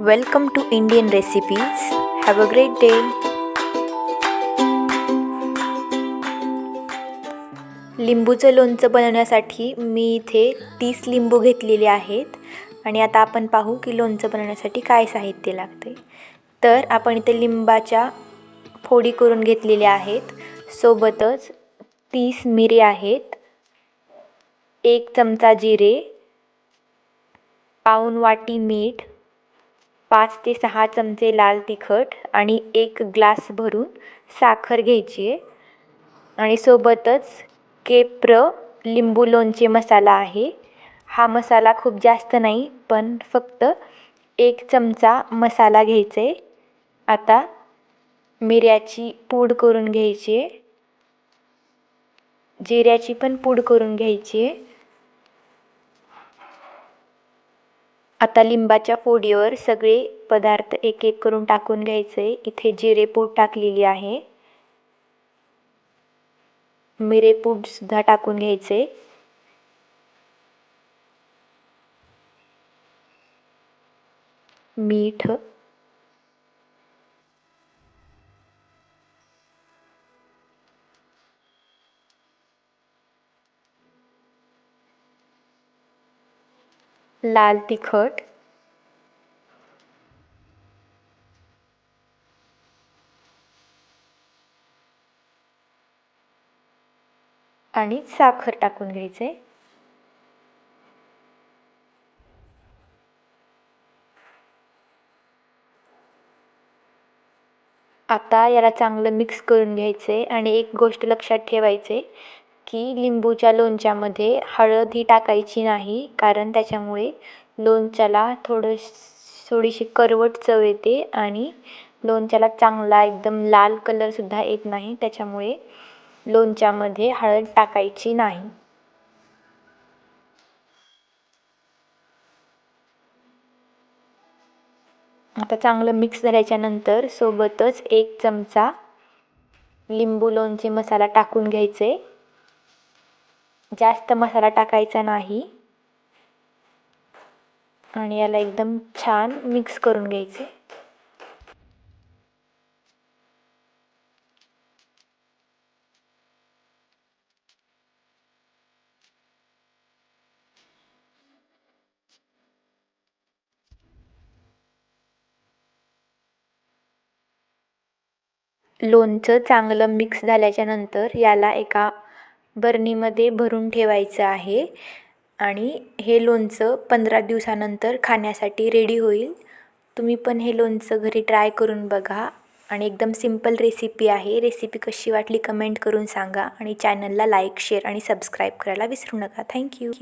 Welcome to Indian recipes have a great day लिंबूचं लोणचं बनवण्यासाठी मी इथे तीस लिंबू घेतलेले आहेत. आणि आता आपण पाहू की लोणचं बनवण्यासाठी काय साहित्य लागते तर आपण इथे लिंबाच्या फोडी करून घेतलेल्या आहेत. सोबतच तीस मिरी आहेत. एक चमचा जिरे. पाऊन वाटी मीठ. पाच ते सहा चमचे लाल तिखट आणि एक ग्लास भरून साखर घ्यायची आहे. आणि सोबतच केप्र लिंबू लोणचे मसाला आहे. हा मसाला खूप जास्त नाही पण फक्त एक चमचा मसाला घ्यायचा आहे. आता मिऱ्याची पूड करून घ्यायची आहे. जिऱ्याची पण पूड करून घ्यायची आहे. आता लिंबाच्या फोडीवर सगळे पदार्थ एक एक करून टाकून घ्यायचे. इथे जिरेपूड टाकलेली आहे. मिरेपूडसुद्धा टाकून घ्यायचे. मीठ लाल तिखट. आणि साखर टाकून घ्यायचे. आता याला चांगलं मिक्स करून घ्यायचे आणि एक गोष्ट लक्षात ठेवायचे. की लिंबूच्या लोणच्यामध्ये हळद ही टाकायची नाही कारण त्याच्यामुळे लोणच्याला थोडं थोडीशी करवट चव येते आणि लोणच्याला चांगला एकदम लाल कलरसुद्धा येत नाही त्याच्यामुळे लोणच्यामध्ये हळद टाकायची नाही. आता चांगलं मिक्स झाल्याच्यानंतर सोबतच एक चमचा लिंबू लोणचे मसाला टाकून घ्यायचे. जास्त मसाला टाकायचा नाही. आणि याला एकदम छान मिक्स करून घ्यायचे. लोणचं चांगलं मिक्स झाल्याच्यानंतर याला एका बरणीमध्ये भरून ठेवायचं आहे आणि हे लोणचं पंधरा दिवसानंतर खाण्यासाठी रेडी होईल. तुम्ही पण हे लोणचं घरी ट्राय करून बघा आणि एकदम सिंपल रेसिपी आहे. रेसिपी कशी वाटली कमेंट करून सांगा आणि चॅनलला लाईक शेअर आणि सबस्क्राईब करायला विसरू नका. थँक्यू